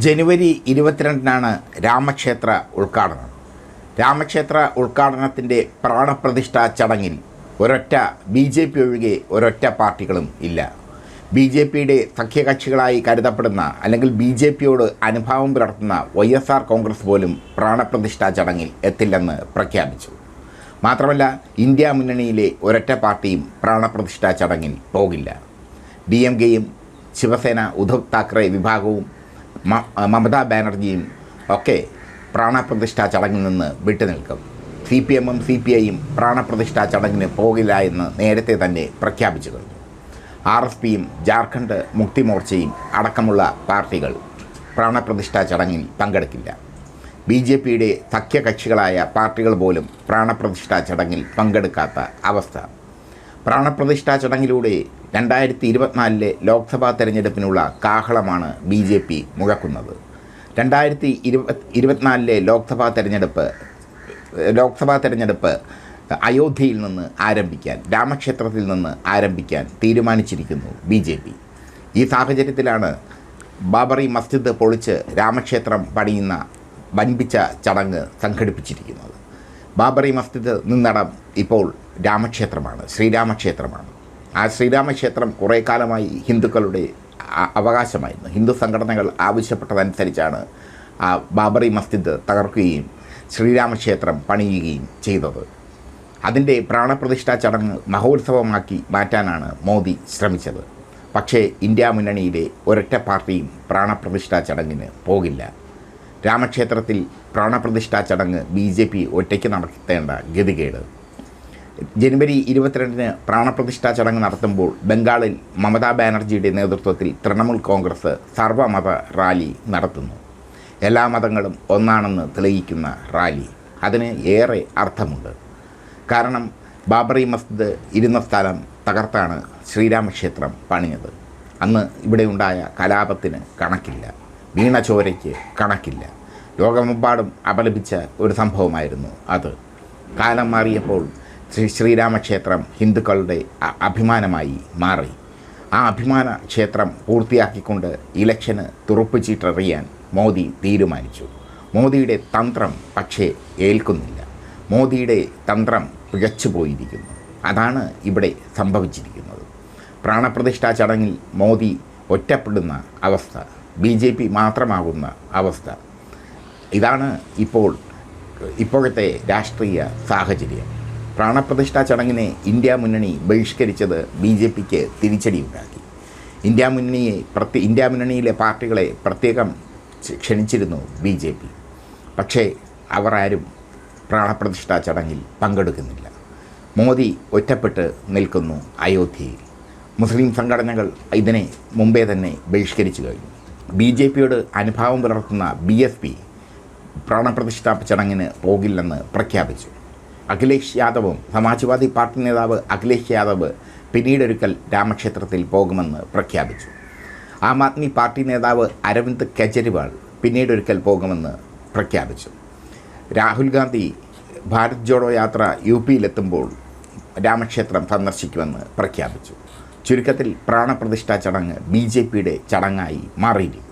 ജനുവരി ഇരുപത്തിരണ്ടിനാണ് രാമക്ഷേത്ര ഉദ്ഘാടനം. രാമക്ഷേത്ര ഉദ്ഘാടനത്തിന്റെ പ്രാണപ്രതിഷ്ഠാ ചടങ്ങിൽ ഒരൊറ്റ ബി ജെ പി ഒഴികെ ഒരൊറ്റ പാർട്ടികളും ഇല്ല. ബി ജെ പിയുടെ സഖ്യകക്ഷികളായി കരുതപ്പെടുന്ന അല്ലെങ്കിൽ ബി ജെ പിയോട് അനുഭാവം പുലർത്തുന്ന വൈ എസ് ആർ കോൺഗ്രസ് പോലും പ്രാണപ്രതിഷ്ഠാ ചടങ്ങിൽ എത്തില്ലെന്ന് പ്രഖ്യാപിച്ചു. മാത്രമല്ല ഇന്ത്യ മുന്നണിയിലെ ഒരൊറ്റ പാർട്ടിയും പ്രാണപ്രതിഷ്ഠാ ചടങ്ങിൽ പോകില്ല. ഡി എം കെയും ശിവസേന ഉദ്ധവ് താക്കറെ വിഭാഗവും മമതാ ബാനർജിയും ഒക്കെ പ്രാണപ്രതിഷ്ഠാ ചടങ്ങിൽ നിന്ന് വിട്ടുനിൽക്കും സി പി എമ്മും സി പി ഐയും പ്രാണപ്രതിഷ്ഠാ ചടങ്ങിന് പോകില്ല എന്ന് നേരത്തെ തന്നെ പ്രഖ്യാപിച്ചു കഴിഞ്ഞു ആർ എസ് പിയും ജാർഖണ്ഡ് മുക്തി മോർച്ചയും അടക്കമുള്ള പാർട്ടികൾ പ്രാണപ്രതിഷ്ഠാ ചടങ്ങിൽ പങ്കെടുക്കില്ല. ബി ജെ പിയുടെ സഖ്യകക്ഷികളായ പാർട്ടികൾ പോലും പ്രാണപ്രതിഷ്ഠാ ചടങ്ങിൽ പങ്കെടുക്കാത്ത അവസ്ഥ. പ്രാണപ്രതിഷ്ഠാ ചടങ്ങിലൂടെ രണ്ടായിരത്തി ഇരുപത്തിനാലിലെ ലോക്സഭാ തെരഞ്ഞെടുപ്പിനുള്ള കാഹളമാണ് ബി ജെ പി മുഴക്കുന്നത്. രണ്ടായിരത്തി ഇരുപത് ഇരുപത്തിനാലിലെ ലോക്സഭാ തെരഞ്ഞെടുപ്പ് ലോക്സഭാ തെരഞ്ഞെടുപ്പ് അയോധ്യയിൽ നിന്ന് ആരംഭിക്കാൻ രാമക്ഷേത്രത്തിൽ നിന്ന് ആരംഭിക്കാൻ തീരുമാനിച്ചിരിക്കുന്നു ബി ജെ പി. ഈ സാഹചര്യത്തിലാണ് ബാബറി മസ്ജിദ് പൊളിച്ച് രാമക്ഷേത്രം പണിയുന്ന വൻപിച്ച ചടങ്ങ് സംഘടിപ്പിച്ചിരിക്കുന്നത്. ബാബറി മസ്ജിദ് നിന്നടം ഇപ്പോൾ രാമക്ഷേത്രമാണ് ശ്രീരാമക്ഷേത്രമാണ്. ആ ശ്രീരാമക്ഷേത്രം കുറേ കാലമായി ഹിന്ദുക്കളുടെ അവകാശമായിരുന്നു. ഹിന്ദു സംഘടനകൾ ആവശ്യപ്പെട്ടതനുസരിച്ചാണ് ആ ബാബറി മസ്ജിദ് തകർക്കുകയും ശ്രീരാമക്ഷേത്രം പണിയുകയും ചെയ്തത്. അതിന്റെ പ്രാണപ്രതിഷ്ഠാ ചടങ്ങ് മഹോത്സവമാക്കി മാറ്റാനാണ് മോദി ശ്രമിച്ചത്. പക്ഷേ ഇന്ത്യ മുന്നണിയിലെ ഒരൊറ്റ പാർട്ടിയും പ്രാണപ്രതിഷ്ഠാ ചടങ്ങിന് പോകില്ല. രാമക്ഷേത്രത്തിൽ പ്രാണപ്രതിഷ്ഠാ ചടങ്ങ് ബി ജെ പി ഒറ്റയ്ക്ക് നടത്തേണ്ട ഗതികേട്. ജനുവരി ഇരുപത്തിരണ്ടിന് പ്രാണപ്രതിഷ്ഠാ ചടങ്ങ് നടത്തുമ്പോൾ ബംഗാളിൽ മമതാ ബാനർജിയുടെ നേതൃത്വത്തിൽ തൃണമൂൽ കോൺഗ്രസ് സർവമത റാലി നടത്തുന്നു. എല്ലാ മതങ്ങളും ഒന്നാണെന്ന് തെളിയിക്കുന്ന റാലി. അതിന് ഏറെ അർത്ഥമുണ്ട്. കാരണം ബാബറി മസ്ജിദ് ഇരുന്ന സ്ഥലം തകർത്താണ് ശ്രീരാമക്ഷേത്രം പണിഞ്ഞത്. അന്ന് ഇവിടെയുണ്ടായ കലാപത്തിന് കണക്കില്ല. വീണ ചോരയ്ക്ക് കണക്കില്ല. ലോകമെമ്പാടും അപലപിച്ച ഒരു സംഭവമായിരുന്നു അത്. കാലം മാറിയപ്പോൾ ശ്രീ ശ്രീരാമക്ഷേത്രം ഹിന്ദുക്കളുടെ അഭിമാനമായി മാറി. ആ അഭിമാന ക്ഷേത്രം പൂർത്തിയാക്കിക്കൊണ്ട് ഇലക്ഷന് തുറുപ്പുചീട്ടെറിയാൻ മോദി തീരുമാനിച്ചു. മോദിയുടെ തന്ത്രം പക്ഷേ ഏൽക്കുന്നില്ല. മോദിയുടെ തന്ത്രം പിഴച്ചു പോയിരിക്കുന്നു. അതാണ് ഇവിടെ സംഭവിച്ചിരിക്കുന്നത്. പ്രാണപ്രതിഷ്ഠാ ചടങ്ങിൽ മോദി ഒറ്റപ്പെടുന്ന അവസ്ഥ. ബി ജെ പി മാത്രമാകുന്ന അവസ്ഥ. ഇതാണ് ഇപ്പോൾ ഇപ്പോഴത്തെ രാഷ്ട്രീയ സാഹചര്യം. പ്രാണപ്രതിഷ്ഠാ ചടങ്ങിനെ ഇന്ത്യ മുന്നണി ബഹിഷ്കരിച്ചത് ബി ജെ പിക്ക് തിരിച്ചടിയുണ്ടാക്കി. ഇന്ത്യ മുന്നണിയെ പ്രത്യ ഇന്ത്യ മുന്നണിയിലെ പാർട്ടികളെ പ്രത്യേകം ക്ഷണിച്ചിരുന്നു ബി ജെ പി. പക്ഷേ അവർ ആരും പ്രാണപ്രതിഷ്ഠാ ചടങ്ങിൽ പങ്കെടുക്കുന്നില്ല. മോദി ഒറ്റപ്പെട്ട് നിൽക്കുന്നു അയോധ്യയിൽ. മുസ്ലിം സംഘടനകൾ ഇതിനെ മുമ്പേ തന്നെ ബഹിഷ്കരിച്ചു കഴിഞ്ഞു. ബി ജെ പിയോട് അനുഭാവം പുലർത്തുന്ന ബി എസ് പി പ്രാണപ്രതിഷ്ഠാ ചടങ്ങിന് പോകില്ലെന്ന് പ്രഖ്യാപിച്ചു. അഖിലേഷ് യാദവും സമാജ്വാദി പാർട്ടി നേതാവ് അഖിലേഷ് യാദവ് പിന്നീടൊരുക്കൽ രാമക്ഷേത്രത്തിൽ പോകുമെന്ന് പ്രഖ്യാപിച്ചു. ആം ആദ്മി പാർട്ടി നേതാവ് അരവിന്ദ് കെജ്രിവാൾ പിന്നീടൊരിക്കൽ പോകുമെന്ന് പ്രഖ്യാപിച്ചു. രാഹുൽ ഗാന്ധി ഭാരത് ജോഡോ യാത്ര യു പിയിലെത്തുമ്പോൾ രാമക്ഷേത്രം സന്ദർശിക്കുമെന്ന് പ്രഖ്യാപിച്ചു. ചുരുക്കത്തിൽ പ്രാണപ്രതിഷ്ഠാ ചടങ്ങ് ബി ജെ പിയുടെ ചടങ്ങായി മാറിയിരിക്കുന്നു.